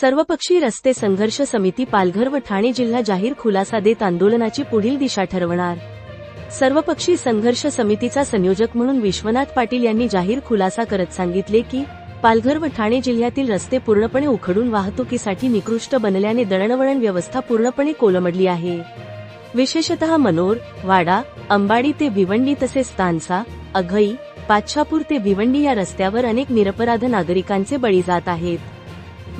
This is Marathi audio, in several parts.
सर्वपक्षी रस्ते संघर्ष समिती पालघर व ठाणे जिल्हा जाहीर खुलासा देत आंदोलनाची पुढील दिशा ठरवणार. सर्वपक्षी संघर्ष समितीचा संयोजक म्हणून विश्वनाथ पाटील यांनी जाहीर खुलासा करत सांगितले की पालघर व ठाणे जिल्ह्यातील रस्ते पूर्णपणे उखडून वाहतुकीसाठी निकृष्ट बनल्याने दळणवळण व्यवस्था पूर्णपणे कोलमडली आहे. विशेषतः मनोर वाडा अंबाडी ते भिवंडी तसेच तानसा अघई पाच्छापूर ते भिवंडी या रस्त्यावर अनेक निरपराध नागरिकांचे बळी जात आहेत.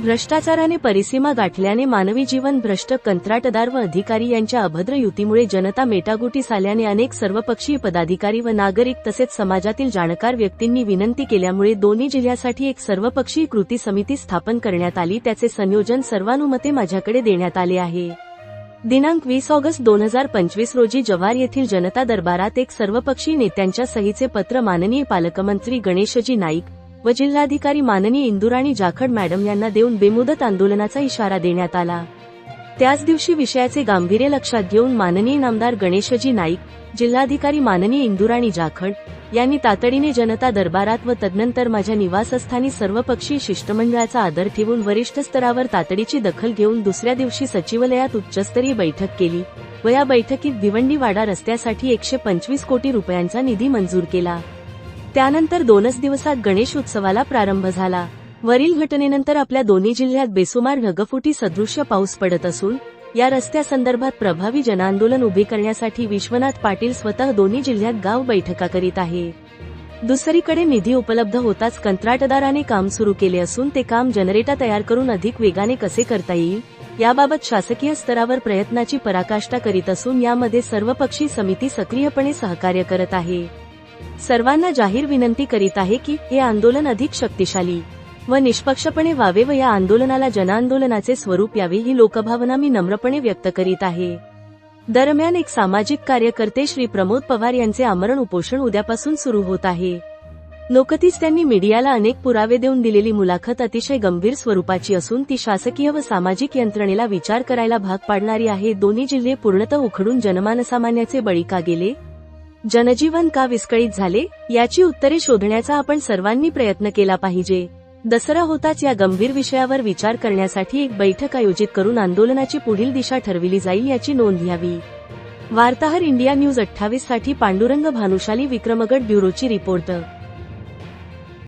भ्रष्टाचाराने परिसीमा गाठल्याने मानवी जीवन भ्रष्ट कंत्राटदार व अधिकारी यांच्या अभद्र युतीमुळे जनता मेटागुटीस आल्याने अनेक सर्वपक्षीय पदाधिकारी व नागरिक तसेच समाजातील जाणकार व्यक्तींनी विनंती केल्यामुळे दोन्ही जिल्ह्यासाठी एक सर्वपक्षीय कृती समिती स्थापन करण्यात आली. त्याचे संयोजन सर्वानुमते माझ्याकडे देण्यात आले आहे. दिनांक वीस ऑगस्ट दोन हजार पंचवीस रोजी जव्हार येथील जनता दरबारात एक सर्वपक्षीय नेत्यांच्या सहीचे पत्र माननीय पालकमंत्री गणेशजी नाईक व जिल्हाधिकारी माननीय इंदुराणी जाखड मॅडम यांना देऊन बेमुदत आंदोलनाचा इशारा देण्यात आला. त्याच दिवशी विषयाचे गांभीर्य लक्षात घेऊन माननीय नामदार गणेशजी नाईक जिल्हाधिकारी माननीय इंदुराणी जाखड यांनी तातडीने जनता दरबारात व तदनंतर माझ्या निवासस्थानी सर्वपक्षीय शिष्टमंडळाचा आदर ठेवून वरिष्ठ स्तरावर तातडीची दखल घेऊन दुसऱ्या दिवशी सचिवालयात उच्चस्तरीय बैठक केली व या बैठकीत भिवंडीवाडा रस्त्यासाठी एकशे पंचवीस कोटी रुपयांचा निधी मंजूर केला. त्यानंतर दोनच दिवसात गणेश उत्सवाला प्रारंभ झाला. वरील घटनेनंतर आपल्या दोन्ही जिल्ह्यात बेसुमार ढगफुटी सदृश्य पाऊस पडत असून या रस्त्यासंदर्भात प्रभावी जनआंदोलन उभे करण्यासाठी विश्वनाथ पाटील स्वतः दोन्ही जिल्ह्यात गाव बैठका करीत आहे. दुसरीकडे निधी उपलब्ध होताच कंत्राटदाराने काम सुरू केले असून ते काम जनरेटा तयार करून अधिक वेगाने कसे करता येईल याबाबत शासकीय स्तरावर प्रयत्नाची पराकाष्ठा करीत असून यामध्ये सर्वपक्षी समिती सक्रियपणे सहकार्य करत आहे. सर्वांना जाहीर विनंती करीत आहे की हे आंदोलन अधिक शक्तिशाली व निष्पक्षपणे व्हावे व या आंदोलनाला जनआंदोलनाचे स्वरूप यावे ही लोकभावना मी नम्रपणे व्यक्त करीत आहे. दरम्यान एक सामाजिक कार्यकर्ते श्री प्रमोद पवार यांचे आमरण उपोषण उद्यापासून सुरू होत आहे. लोकतीच त्यांनी मीडियाला अनेक पुरावे देऊन दिलेली मुलाखत अतिशय गंभीर स्वरूपाची असून ती शासकीय व सामाजिक यंत्रणेला विचार करायला भाग पाडणारी आहे. दोन्ही जिल्हे पूर्णतः उखडून जनमानसामान्याचे बळी का गेले? जनजीवन का विस्कळीत झाले याची उत्तरे शोधण्याचा आपण सर्वांनी प्रयत्न केला पाहिजे. दसरा होताच या गंभीर विषयावर विचार करण्यासाठी एक बैठक आयोजित करून आंदोलनाची पुढील दिशा ठरविली जाईल याची नोंद घ्यावी. वार्ताहर इंडिया न्यूज अठ्ठावीससाठी पांडुरंग भानुशाली विक्रमगड ब्युरोची रिपोर्ट